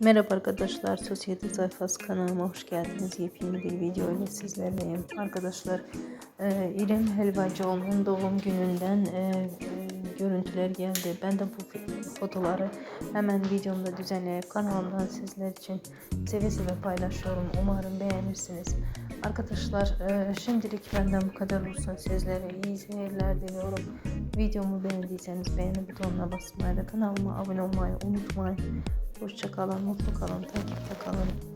Merhaba arkadaşlar, Sosyete Sayfası kanalıma hoş geldiniz. Yepyeni bir video ile sizlerleyim. Arkadaşlar, e, İrem Helvacıoğlu'nun doğum gününden e, e, görüntüler geldi. Ben de bu fotoları hemen videomda düzenleyip kanalımdan sizler için seve seve paylaşıyorum. Umarım beğenirsiniz. Arkadaşlar, e, şimdilik benden bu kadar olsun. Sizlere iyi seyirler diliyorum. Videomu beğendiyseniz beğeni butonuna basmayı ve kanalıma abone olmayı unutmayın. Hoşça kalın, mutlu kalın, takipte kalın.